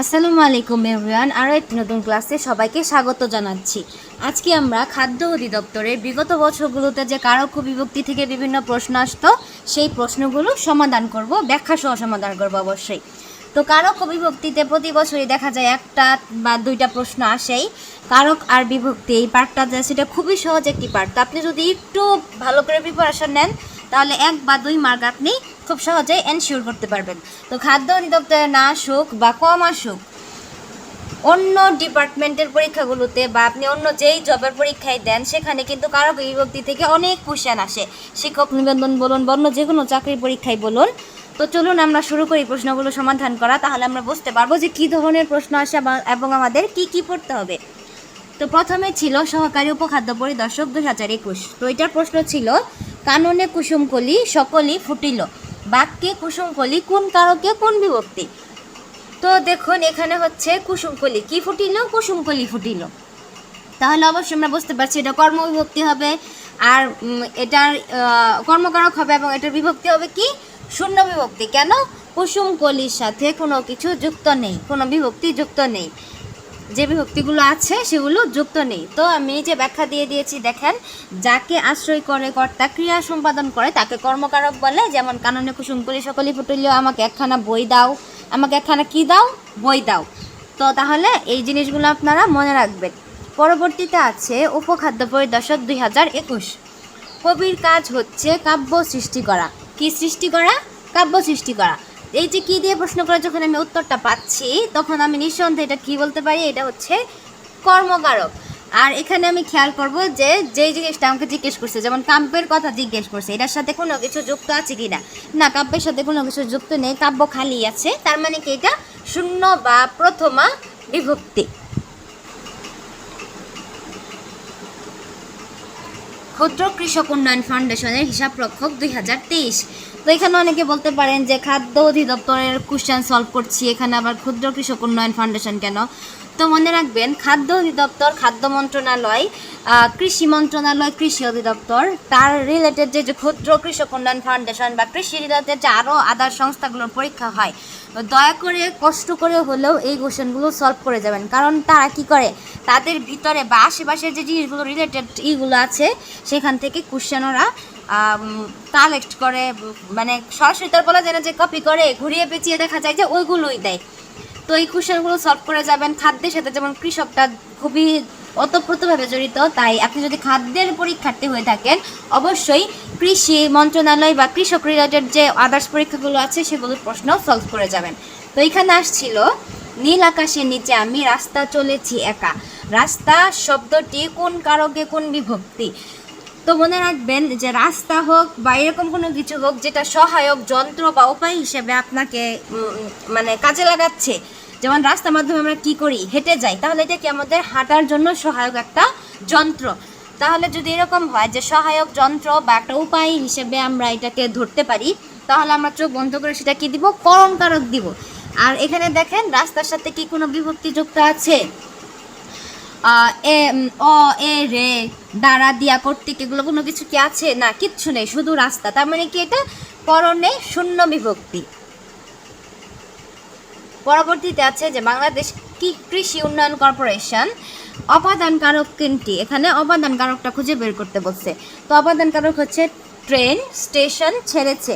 আসসালামু আলাইকুম এভরিওয়ান আরও একটি নতুন ক্লাসে সবাইকে স্বাগত জানাচ্ছি। আজকে আমরা খাদ্য অধিদপ্তরের বিগত বছরগুলোতে যে কারক বিভক্তি থেকে বিভিন্ন প্রশ্ন আসতো, সেই প্রশ্নগুলো সমাধান করব ব্যাখ্যা সহ সমাধান করব অবশ্যই। তো কারক বিভক্তিতে প্রতি বছরই দেখা যায় একটা বা দুইটা প্রশ্ন আসেই। কারক আর বিভক্তি, এই পার্টটা সেটা খুবই সহজ একটি পার্ট তো আপনি যদি একটু ভালো করে প্রিপারেশন নেন তাহলে এক বা দুই মার্ক আপনি খুব সহজেই এনশিওর করতে পারবেন। তো খাদ্য অধিদপ্তরে না আসুক বা কম আসুক, অন্য ডিপার্টমেন্টের পরীক্ষাগুলোতে বা আপনি অন্য যেই জবের পরীক্ষায় দেন, সেখানে কিন্তু কারক বিভক্তি থেকে অনেক কোশ্চেন আসে। শিক্ষক নিবন্ধন বলুন বা অন্য যে কোনো চাকরির পরীক্ষায় বলুন। তো চলুন আমরা শুরু করি প্রশ্নগুলো সমাধান করা, তাহলে আমরা বুঝতে পারব যে কী ধরনের প্রশ্ন আসে এবং আমাদের কি কি পড়তে হবে। তো প্রথমে ছিল সহকারী উপখাদ্য পরিদর্শক দুই হাজার একুশ। তো এটার প্রশ্ন ছিল কাননে কুসুমকলি সকলই ফুটিল। বাক্যে কুসুমকলি কোন কারকে কোন বিভক্তি? তো দেখুন, এখানে হচ্ছে কুসুমকলি কি ফুটিল কুসুমকলি ফুটিল। তাহলে অবশ্যই আমরা বুঝতে পারছি এটা কর্মবিভক্তি হবে, আর এটার কর্মকারক হবে এবং এটার বিভক্তি হবে কি? শূন্য বিভক্তি। কেন? কুসুম কলির সাথে কোনো কিছু যুক্ত নেই, কোনো বিভক্তি যুক্ত নেই। যে বিভক্তিগুলো আছে সেগুলো যুক্ত নেই। তো আমি যে ব্যাখ্যা দিয়ে দিয়েছি, দেখেন, যাকে আশ্রয় করে কর্তা, ক্রিয়া সম্পাদন করে, তাকে কর্মকারক বলে, যেমন কাননে কুসুম কলি, সকলি ফুটলিও আমাকে একখানা বই দাও। আমাকে একখানা কি দাও? বই দাও। তো তাহলে এই জিনিসগুলো আপনারা মনে রাখবেন। পরবর্তীতে আছে উপখাদ্য পরিদর্শক দুই হাজার একুশ। কবির কাজ হচ্ছে কাব্য সৃষ্টি করা। কি সৃষ্টি করা? কাব্য সৃষ্টি করা। এই যে কি দিয়ে প্রশ্ন করে যখন আমি উত্তরটা পাচ্ছি, তখন আমি নিঃসন্দেহে এটা কি বলতে পারি? এটা হচ্ছে কর্মকারক। আর এখানে আমি খেয়াল করব যে যেই জিনিসটা আমাকে জিজ্ঞেস করছে, যেমন কাব্যের কথা জিজ্ঞেস করছে, এটার সাথে কোনো কিছু যুক্ত আছে কি না না কাব্যের সাথে কোনো কিছু যুক্ত নেই, কাব্য খালি আছে, তার মানে কি এটা শূন্য বা প্রথমা বিভক্তি। ক্ষুদ্র কৃষক উন্নয়ন ফাউন্ডেশনের হিসাব রক্ষক দুই হাজার তেইশ। তো এখানে অনেকে বলতে পারেন যে খাদ্য অধিদপ্তরের কোশ্চেন সলভ করছি, এখানে আবার ক্ষুদ্র কৃষক উন্নয়ন ফাউন্ডেশন কেন? তো মনে রাখবেন খাদ্য অধিদপ্তর, খাদ্য মন্ত্রণালয় কৃষি মন্ত্রণালয়, কৃষি অধিদপ্তর। তার রিলেটেড যে যে ক্ষুদ্র কৃষক উন্নয়ন ফাউন্ডেশন বা কৃষি রিলেটেড যে আরও আদার সংস্থাগুলোর পরীক্ষা হয়, দয়া করে কষ্ট করে হলেও এই কোশ্চেনগুলো সলভ করে যাবেন। কারণ তারা কি করে? তাদের ভিতরে বা আশেপাশের যে জিনিসগুলো রিলেটেড ইগুলো আছে, সেখান থেকে কোশ্চেন ওরা কালেক্ট করে মানে সরাসরি তার বলা যায় না যে কপি করে, ঘুরিয়ে পেঁচিয়ে দেখা যায় যে ওইগুলোই দেয়। তো এই কোশ্চেনগুলো সলভ করে যাবেন খাদ্যের সাথে, যেমন কৃষকটা খুবই ওতপ্রোতভাবে জড়িত, তাই আপনি যদি খাদ্যের পরীক্ষার্থী হয়ে থাকেন, অবশ্যই কৃষি মন্ত্রণালয় বা কৃষক রিলেটেড যে আদার্স পরীক্ষাগুলো আছে, সেগুলোর প্রশ্ন সলভ করে যাবেন। তো এখানে আসছিল, নীল আকাশের নিচে আমি রাস্তা চলেছি একা। রাস্তা শব্দটি কোন কারকে, কোন বিভক্তি? তো মনে রাখবেন যে রাস্তা হোক বা এরকম কোনো কিছু হোক, যেটা সহায়ক যন্ত্র বা উপায় হিসেবে আপনাকে মানে কাজে লাগাচ্ছে যেমন রাস্তার মাধ্যমে আমরা কি করি, হেঁটে যাই, তাহলে এটা কি আমাদের হাঁটার জন্য সহায়ক একটা যন্ত্র। তাহলে যদি এরকম হয় যে সহায়ক যন্ত্র বা একটা উপায় হিসেবে আমরা এটাকে ধরতে পারি, তাহলে আমরা চোখ বন্ধ করে সেটা কি দিব? করণকারক দিব। আর এখানে দেখেন রাস্তার সাথে কি কোনো বিভক্তি যুক্ত আছে এ অ, এ, রে দ্বারা দিয়া, কর্তৃক, এগুলো কোনো কিছু কি আছে? না, কিচ্ছু নেই, শুধু রাস্তা। তার মানে কি এটা করণে শূন্য বিভক্তি। পরবর্তীতে আছে যে বাংলাদেশ কি কৃষি উন্নয়ন কর্পোরেশন। অপাদান কারক এখানে অপাদান কারকটা খুঁজে বের করতে বলছে। তো অপাদান কারক হচ্ছে ট্রেন, স্টেশন ছেড়েছে।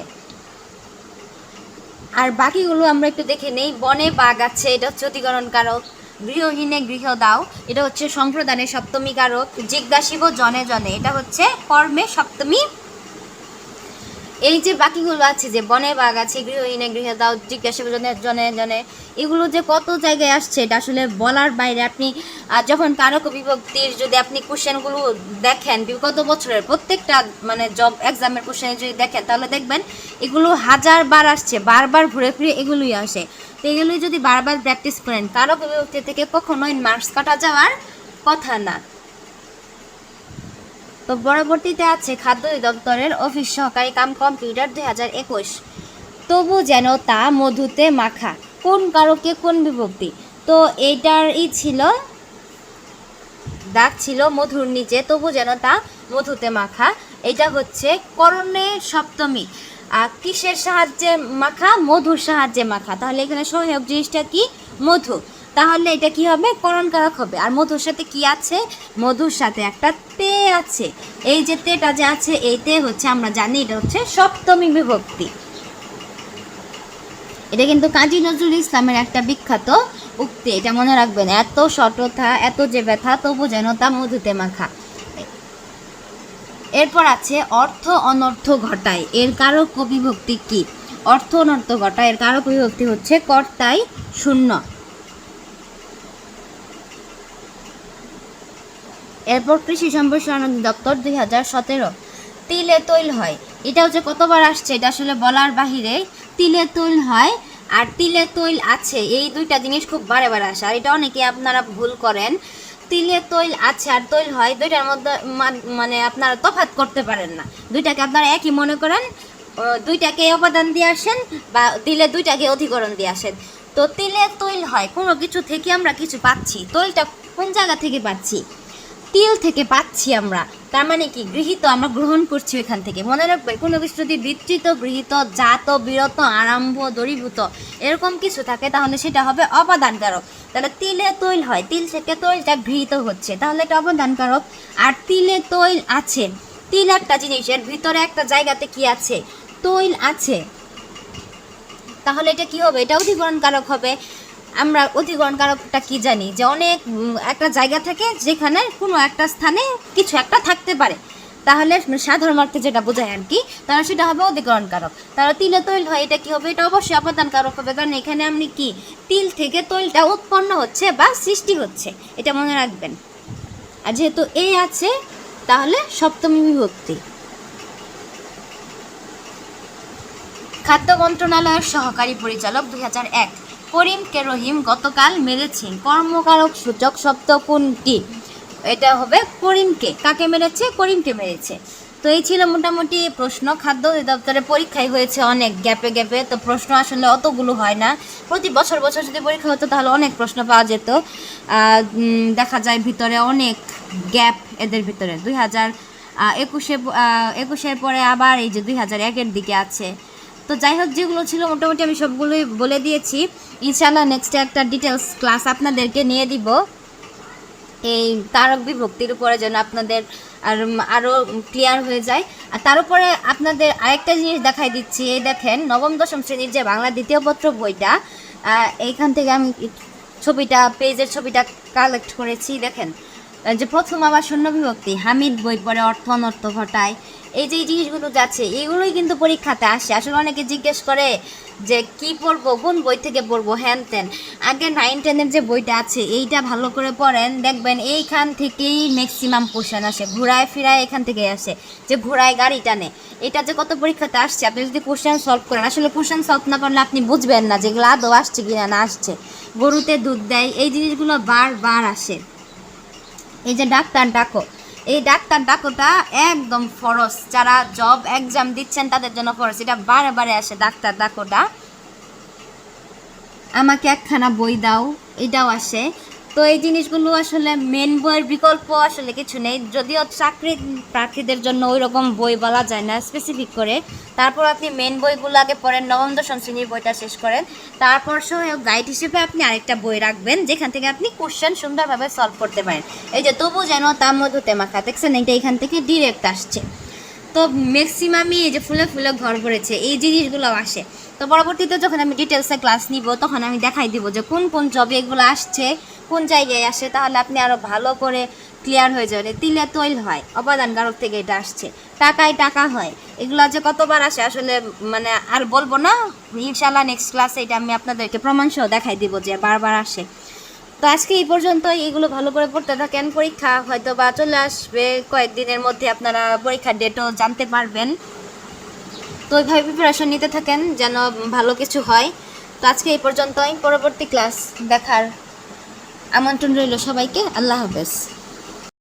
আর বাকিগুলো আমরা একটু দেখে নেই। বনে বাঘ আছে, এটা হচ্ছে অতিকরণ কারক গৃহহীনে গৃহ দাও, এটা হচ্ছে সম্প্রদানের সপ্তমী কারক। জিজ্ঞাসিব জনে জনে, এটা হচ্ছে কর্মে সপ্তমী এই যে বাকিগুলো আছে, যে বনে বাঘ আছে, গৃহহীনে গৃহ দাও জিজ্ঞাসিব জনে জনে, এগুলো যে কত জায়গায় আসছে, এটা আসলে বলার বাইরে। আপনি যখন কারক বিভক্তির যদি আপনি কোশ্চেনগুলো দেখেন, বিগত বছরের প্রত্যেকটা মানে জব এক্সামের কোশ্চেনে যদি দেখেন, তাহলে দেখবেন এগুলো হাজার বার আসছে, বারবার ঘুরে ফিরে এগুলোই আসে। তো এগুলোই যদি বারবার প্র্যাকটিস করেন, কারক বিভক্তি থেকে কখনোই মার্কস কাটা যাওয়ার কথা না। তো পরবর্তীতে আছে খাদ্য অধিদপ্তরের অফিস সহকারী কাম কম্পিউটার দুই হাজার একুশ। তবু যেন তা মধুতে মাখা, কোন কারকে কোন বিভক্তি? তো এইটার ই ছিল, দাগ ছিল মধুর নিচে, তবু যেন তা মধুতে মাখা এটা হচ্ছে করণে সপ্তমী। আর কিসের সাহায্যে মাখা? মধুর সাহায্যে মাখা। তাহলে এখানে সহায়ক জিনিসটা কি? মধু। তাহলে এটা কি হবে? করণকারক হবে। আর মধুর সাথে কি আছে? মধুর সাথে একটা তে আছে। এই যে তেটা যে আছে, এই তে হচ্ছে আমরা জানি এটা হচ্ছে সপ্তমী বিভক্তি। এটা কিন্তু কাজী নজরুল ইসলামের একটা বিখ্যাত উক্তি। এটা মনে রাখবেন, এত সটতা এত যে ব্যথা, তবু যেন তা মধুতে মাখা। এরপর আছে, অর্থ অনর্থ ঘটায় এর কারক বিভক্তি কি? অর্থ অনর্থ ঘটায় এর কারক বিভক্তি হচ্ছে কর্তাই শূন্য। এরপর কৃষি সম্প্রসারণ দপ্তর দুই হাজার সতেরো। তিলে তৈল হয়। এটা হচ্ছে কতবার আসছে, এটা আসলে বলার বাহিরে। তিলে তৈল হয় আর তিলে তৈল আছে। এই দুইটা জিনিস খুব বারে বারে আসে। আর এটা অনেকে আপনারা ভুল করেন। তিলে তৈল আছে আর তৈল হয়, দুইটার মধ্যে মানে আপনারা তফাৎ করতে পারেন না। দুইটাকে আপনারা একই মনে করেন দুইটাকে অবদান দিয়ে আসেন বা তিলে দুইটাকে অধিকরণ দিয়ে আসেন। তো তিলে তৈল হয়, কোনো কিছু থেকে আমরা কিছু পাচ্ছি। তৈলটা কোন জায়গা থেকে পাচ্ছি? তিল থেকে পাচ্ছি আমরা। তার মানে কি? গৃহীত আমরা গ্রহণ করছি এখান থেকে। মনে রাখবে, কোনো কিছু যদি বিস্তৃত গৃহীত, জাত, বিরত, আরম্ভ দরিভূত এরকম কিছু থাকে, তাহলে সেটা হবে অবদানকারক। তাহলে তিলে তৈল হয়। তিল থেকে তৈলটা গৃহীত হচ্ছে, তাহলে এটা অবদানকারক। আর তিলে তৈল আছে। তিল একটা জিনিসের ভিতরে একটা জায়গাতে কি আছে? তৈল আছে। তাহলে এটা কি হবে? এটা অধিকরণ কারক হবে। আমরা অধিকরণ কারকটা কি জানি যে অনেক একটা জায়গা থেকে যেখানে কোনো একটা স্থানে কিছু একটা থাকতে পারে। তাহলে সাধারণ অর্থে যেটা বোঝায় আর কি তাহলে সেটা হবে অধিকরণ কারক তাহলে তিলে তৈল হয়, এটা কি হবে? এটা অবশ্যই অবদান কারক হবে। কারণ এখানে আপনি কি, তিল থেকে তৈলটা উৎপন্ন হচ্ছে বা সৃষ্টি হচ্ছে, এটা মনে রাখবেন। আর যেহেতু এ আছে, তাহলে সপ্তমী বিভক্তি। খাদ্য মন্ত্রণালয়ের সহকারী পরিচালক দু হাজার এক। হাজার এক করিম কে রহিম গতকাল মেরেছেন কর্মকারক সূচক শব্দ কোনটি? এটা হবে করিমকে। কাকে মেরেছে? করিমকে মেরেছে। তো এই ছিল মোটামুটি প্রশ্ন। খাদ্য অধিদপ্তরে পরীক্ষায় হয়েছে অনেক গ্যাপে গ্যাপে। তো প্রশ্ন আসলে অতগুলো হয় না। প্রতি বছর বছর যদি পরীক্ষা হতো তাহলে অনেক প্রশ্ন পাওয়া যেত। দেখা যায় ভিতরে অনেক গ্যাপ এদের ভিতরে। দুই হাজার একুশে একুশের পরে আবার এই যে দুই হাজার একের দিকে আছে। তো যাই হোক, যেগুলো ছিল মোটামুটি আমি সবগুলোই বলে দিয়েছি। ইনশাল্লাহ নেক্সটে একটা ডিটেলস ক্লাস আপনাদেরকে নিয়ে দিব। এই তারক বিভক্তির উপরে যেন আপনাদের আর আরও ক্লিয়ার হয়ে যায়। আর তার উপরে আপনাদের আরেকটা জিনিস দেখাই দিচ্ছি। এই দেখেন, নবম, দশম শ্রেণির যে বাংলা দ্বিতীয় পত্র বইটা এইখান থেকে আমি ছবিটা, পেজের ছবিটা কালেক্ট করেছি। দেখেন যে প্রথম আবার শূন্য বিভক্তি, হামিদ বই পড়ে অর্থ অনর্থ ঘটায়। এই যে জিনিসগুলো যাচ্ছে, এগুলোই কিন্তু পরীক্ষাতে আসে। আসলে অনেকে জিজ্ঞেস করে যে কি পড়ব, কোন বই থেকে পড়ব? হ্যান ত্যান। আগে নাইন টেনের যে বইটা আছে, এইটা ভালো করে পড়েন। দেখবেন এইখান থেকেই ম্যাক্সিমাম কোশ্চেন আসে। ঘোরায় ফিরায় এখান থেকে আসে যে ঘোরায় গাড়ি টানে। এটা যে কত পরীক্ষাতে আসছে, আপনি যদি কোশ্চেন সলভ করেন, আসলে কোশ্চেন সলভ না করলে আপনি বুঝবেন না যেগুলো আদৌ আসছে কিনা, না আসছে। গরুতে দুধ দেয়, এই জিনিসগুলো বারবার আসে। এই যে ডাক্তার ডাকো। এই ডাক্তার ডাকোটা একদম ফরস। যারা জব এক্সাম দিচ্ছেন, তাদের জন্য ফরস। এটা বারে বারে আসে ডাক্তার ডাকোটা। আমাকে একখানা বই দাও। এটাও আসে। তো এই জিনিসগুলো আসলে মেন বইয়ের বিকল্প আসলে কিছু নেই। যদিও চাকরি প্রার্থীদের জন্য ওই রকম বই বলা যায় না স্পেসিফিক করে। তারপর আপনি মেন বইগুলো আগে পড়েন, নবম, দশম শ্রেণির বইটা শেষ করেন। তারপর সহায়ক গাইড হিসেবে আপনি আরেকটা বই রাখবেন, যেখান থেকে আপনি কোশ্চেন সুন্দরভাবে সলভ করতে পারেন। এই যে, তবু যেন তার মধ্যে মাখা দেখছেন এটা এখান থেকে ডিরেক্ট আসছে। তো ম্যাক্সিমামই এই যে ফুলে ফুলে ঘর ভরেছে, এই জিনিসগুলো আসে। তো পরবর্তীতে যখন আমি ডিটেলসে ক্লাস নিব, তখন আমি দেখাই দিব যে কোন কোন জবে এগুলো আসছে, কোন জায়গায় আসে, তাহলে আপনি আরও ভালো করে ক্লিয়ার হয়ে যাবে তিলে তৈল হয়, অবদান কারক থেকে এটা আসছে। টাকায় টাকা হয়, এগুলো যে কতবার আসে আসলে মানে আর বলব না। ইনশাল্লাহ নেক্সট ক্লাসে এটা আমি আপনাদেরকে প্রমাণ সহ দেখাই দিব যে বারবার আসে। তো আজকে এই পর্যন্ত এগুলো ভালো করে পড়তে থাকেন, পরীক্ষা হয়তো বা চলে আসবে। কয়েকদিনের মধ্যে আপনারা পরীক্ষার ডেটও জানতে পারবেন। তো ওইভাবে প্রিপারেশন নিতে থাকেন যেন ভালো কিছু হয়। তো আজকে এই পর্যন্তই। পরবর্তী ক্লাস দেখার আমন্ত্রণ রইল সবাইকে। আল্লাহ হাফেজ।